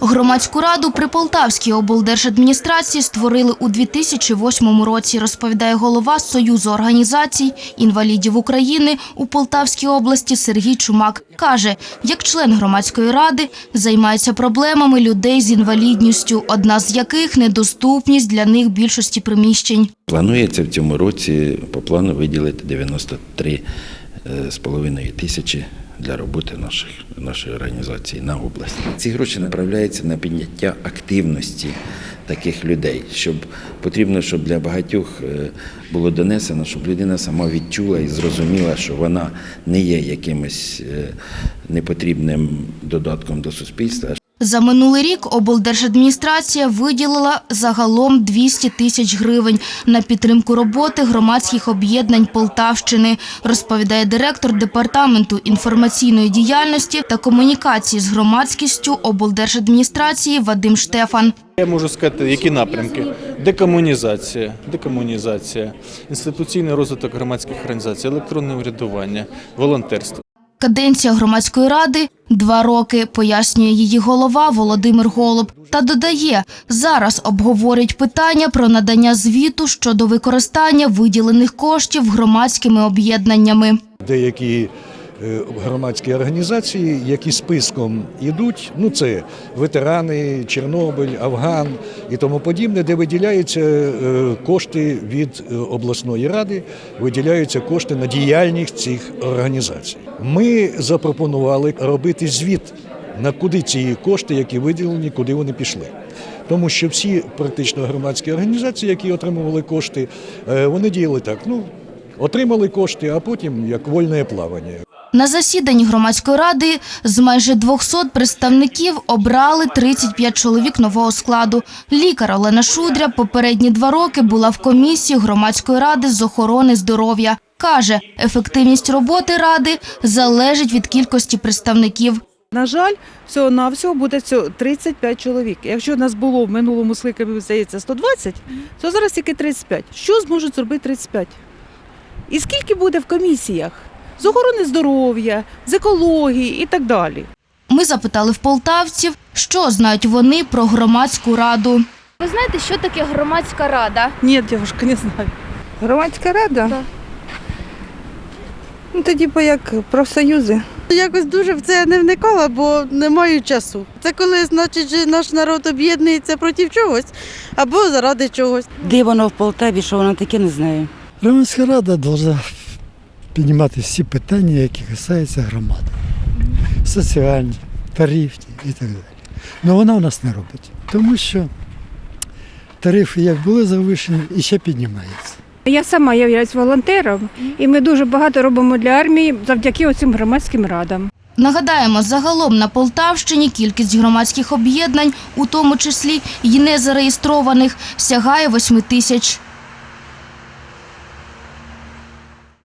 Громадську раду при Полтавській облдержадміністрації створили у 2008 році, розповідає голова Союзу організацій інвалідів України у Полтавській області Сергій Чумак. Каже, як член громадської ради займається проблемами людей з інвалідністю, одна з яких недоступність для них більшості приміщень. Планується в цьому році по плану виділити 93,5 тисячі для роботи наших, нашої організації на область. Ці гроші направляються на підняття активності таких людей, щоб потрібно, щоб для багатьох е, було донесено, щоб людина сама відчула і зрозуміла, що вона не є якимось е, непотрібним додатком до суспільства, За минулий рік облдержадміністрація виділила загалом 200 тисяч гривень на підтримку роботи громадських об'єднань Полтавщини, розповідає директор департаменту інформаційної діяльності та комунікації з громадськістю облдержадміністрації Вадим Штефан. Я можу сказати, які напрямки: декомунізація, декомунізація, інституційний розвиток громадських організацій, електронне урядування, волонтерство. Каденція громадської ради – два роки, пояснює її голова Володимир Голуб. Та додає, зараз обговорять питання про надання звіту щодо використання виділених коштів громадськими об'єднаннями. деякі громадські організації, які списком йдуть, ну це ветерани, Чорнобиль, Афган і тому подібне, де виділяються е, кошти від е, обласної ради, виділяються кошти на діяльність цих організацій. Ми запропонували робити звіт на куди ці кошти, які виділені, куди вони пішли. Тому що всі практично громадські організації, які отримували кошти, е, вони діяли так. Ну отримали кошти, а потім як вольне плавання. На засіданні громадської ради з майже 200 представників обрали 35 чоловік нового складу. Лікар Олена Шудря попередні два роки була в комісії громадської ради з охорони здоров'я. Каже, ефективність роботи ради залежить від кількості представників. На жаль, всього на всього буде цього 35 чоловік. Якщо нас було в минулому скликанні, здається, 120, то зараз тільки 35. Що зможуть зробити 35? І скільки буде в комісіях? З охорони здоров'я, з екології і так далі. Ми запитали в полтавців, що знають вони про громадську раду. Ви знаєте, що таке громадська рада? Ні, дівчинка, не знаю. Громадська рада? Да. Ну, тоді по як профсоюзи. Якось дуже в це не вникала, бо не маю часу. Це коли, значить, наш народ об'єднується проти чогось або заради чогось. Де воно в Полтаві, що воно таке, не знаю. Громадська рада повинна піднімати всі питання, які касаються громади. Соціальні, тарифні і так далі. Але вона у нас не робить, тому що тарифи як були завищені і ще піднімаються. Я сама являюсь волонтером, і ми дуже багато робимо для армії завдяки оцим громадським радам. Нагадаємо, загалом на Полтавщині кількість громадських об'єднань, у тому числі й незареєстрованих, сягає 8 тисяч.